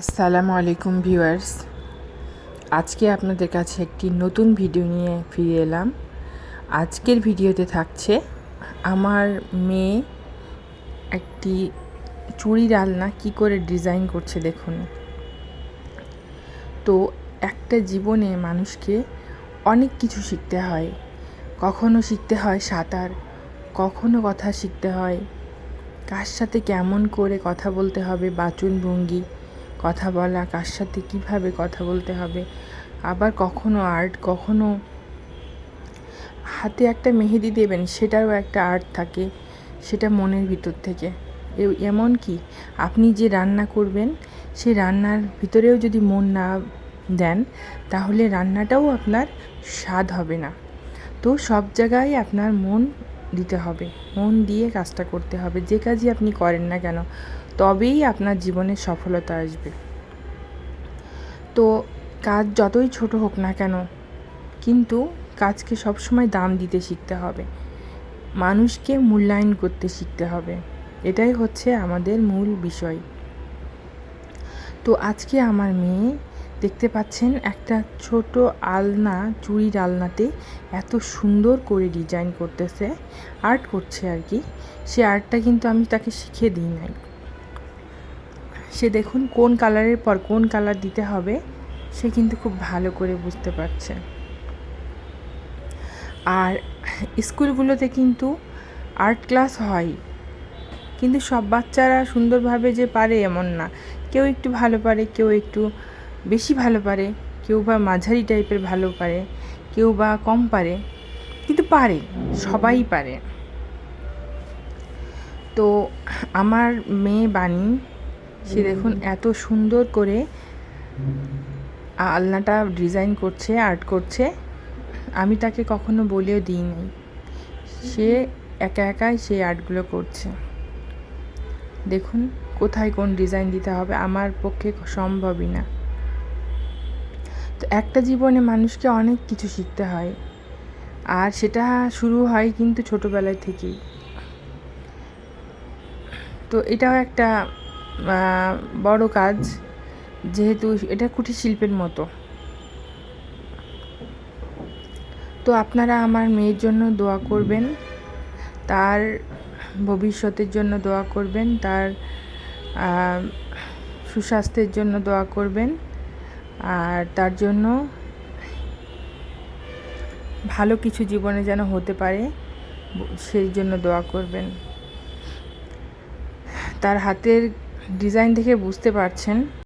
আসসালামু আলাইকুম ভিউয়ার্স। আজকে আপনাদের কাছে একটি নতুন ভিডিও নিয়ে ফিরে এলাম। আজকের ভিডিওতে থাকছে আমার মেয়ে একটি চুড়ি ডালনা কি করে ডিজাইন করছে দেখুন। তো একটা জীবনে মানুষকে অনেক কিছু শিখতে হয়। কখনো শিখতে হয় সাঁতার, কখনো কথা শিখতে হয়। কার সাথে কেমন করে কথা বলতে হবে বাচন ভঙ্গি কথা বলা, কার সাথে কীভাবে কথা বলতে হবে, আবার কখনো আর্ট কখনো হাতে একটা মেহেদি দেবেন, সেটারও একটা আর্ট থাকে, সেটা মনের ভিতর থেকে। এমন কি? আপনি যে রান্না করবেন, সেই রান্নার ভিতরেও যদি মন না দেন, তাহলে রান্নাটাও আপনার স্বাদ হবে না। তো সব জায়গায় আপনার মন দিতে হবে, মন দিয়ে কাজটা করতে হবে, যে কাজই আপনি করেন না কেন তবেই আপনার জীবনে সফলতা আসবে। তো কাজ যতই ছোট হোক না কেন, কিন্তু কাজকে সবসময় দাম দিতে শিখতে হবে। মানুষকে মূল্যায়ন করতে শিখতে হবে। এটাই হচ্ছে আমাদের মূল বিষয়। তো আজকে আমার মেয়ে দেখতে পাচ্ছেন একটা ছোট আলনা, চুড়ির আলনাতে এত সুন্দর করে ডিজাইন করতেছে, আর্ট করছে আর কি। সে আর্টটা কিন্তু আমি তাকে শিখিয়ে দিই নাই। সে দেখুন কোন কালারের পর কোন কালার দিতে হবে, সে কিন্তু খুব ভালো করে বুঝতে পারছে। আর স্কুলগুলোতে কিন্তু আর্ট ক্লাস হয়, কিন্তু সব বাচ্চারা সুন্দরভাবে যে পারে এমন না। কেউ একটু ভালো পারে, কেউ একটু বেশি ভালো পারে, কেউ বা মাঝারি টাইপের ভালো পারে, কেউ বা কম পারে, কিন্তু পারে, সবাই পারে। তো আমার মেয়ে বাণী সে দেখুন এত সুন্দর করে আলনাটা ডিজাইন করছে, আর্ট করছে। আমি তাকে কখনো বলেও দিই নাই সে একা একাই সেই আর্টগুলো করছে। দেখুন কোথায় কোন ডিজাইন দিতে হবে, আমার পক্ষে সম্ভবই না। তো একটা জীবনে মানুষকে অনেক কিছু শিখতে হয়। আর সেটা শুরু হয় কিন্তু ছোটোবেলায় থেকেই। তো এটাও একটা বড় কাজ, যেহেতু এটা কুটির শিল্পের মতো। তো আপনারা আমার মেয়ের জন্য দোয়া করবেন, তার ভবিষ্যতের জন্য দোয়া করবেন, তার সুস্বাস্থ্যের জন্য দোয়া করবেন, আর তার জন্য ভালো কিছু জীবনে যেন হতে পারে, সেই জন্য দোয়া করবেন। তার হাতের ডিজাইন দেখে বুঝতে পারছেন।